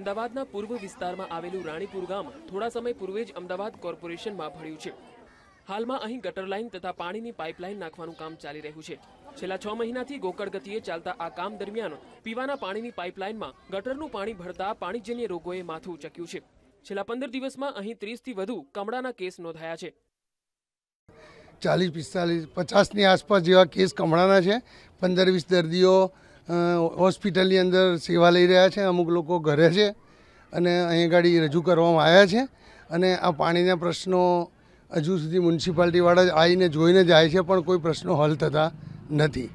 અમદાવાદના પૂર્વ વિસ્તારમાં આવેલું રાણીપુર ગામ થોડા સમય પૂર્વે જ અમદાવાદ કોર્પોરેશનમાં ભળ્યું છે. હાલમાં અહીં ગટર લાઇન તથા પાણીની પાઇપલાઇન નાખવાનું કામ ચાલી રહ્યું છે. છેલ્લા છ મહિનાથી ગોકળ ગતિએ ચાલતા આ કામ દરમિયાન પીવાના પાણીની પાઇપલાઇનમાં ગટરનું પાણી ભરતા પાણીજન્ય રોગોએ માથું ઉચક્યું છે. છેલ્લા પંદર દિવસમાં અહીં ત્રીસથી વધુ કમળાના કેસ નોંધાયા છે. ચાલીસ, પિસ્તાલીસ, પચાસની આસપાસ જેવા કેસ કમળાના છે. પંદર, વીસ દર્દીઓ હોસ્પિટલની અંદર સેવા લઈ રહ્યા છે, અમુક લોકો ઘરે છે અને અહીં ગાડી રજૂ કરવામાં આવ્યા છે અને આ પાણીના પ્રશ્નો હજુ સુધી મ્યુનિસિપાલિટીવાળા જ આવીને જોઈને જાય છે, પણ કોઈ પ્રશ્નો હલ થતા નથી.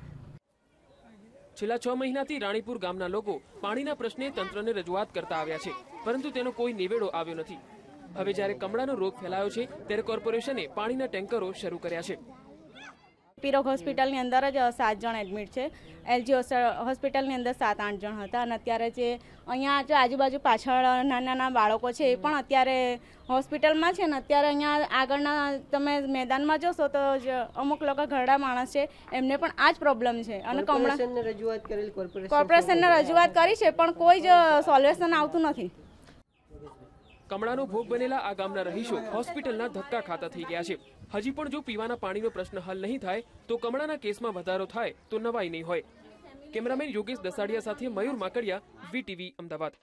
છેલ્લા છ મહિનાથી રાણીપુર ગામના લોકો પાણીના પ્રશ્ને તંત્રને રજૂઆત કરતા આવ્યા છે, પરંતુ તેનો કોઈ નિવેડો આવ્યો નથી. હવે જ્યારે કમળાનો રોગ ફેલાયો છે, ત્યારે કોર્પોરેશને પાણીના ટેન્કરો શરૂ કર્યા છે. પીરોગ હોસ્પિટલની અંદર જ સાત જણ એડમિટ છે. એલજી હોસ્પિટલની અંદર સાત આઠ જણ હતા અને અત્યારે જે અહીંયા જો આજુબાજુ પાછળ નાના નાના બાળકો છે એ પણ અત્યારે હોસ્પિટલમાં છે ને અત્યારે અહીંયા આગળના તમે મેદાનમાં જોશો તો જ અમુક લોકો ઘરડા માણસ છે એમને પણ આ જ પ્રોબ્લેમ છે. અને કમળા કોર્પોરેશનને રજૂઆત કોર્પોરેશનને રજૂઆત કરી છે પણ કોઈ જ સોલ્યુશન આવતું નથી. કમળાનો ભોગ બનેલા આ ગામના રહીશો હોસ્પિટલના ધક્કા ખાતા થઈ ગયા છે. હજી પણ જો પીવાના પાણીનો પ્રશ્ન હલ નહીં થાય, તો કમળાના કેસમાં વધારો થાય તો નવાઈ નહીં હોય. કેમેરામેન યોગેશ દસાડિયા સાથે મયુર માકડિયા, વીટીવી અમદાવાદ.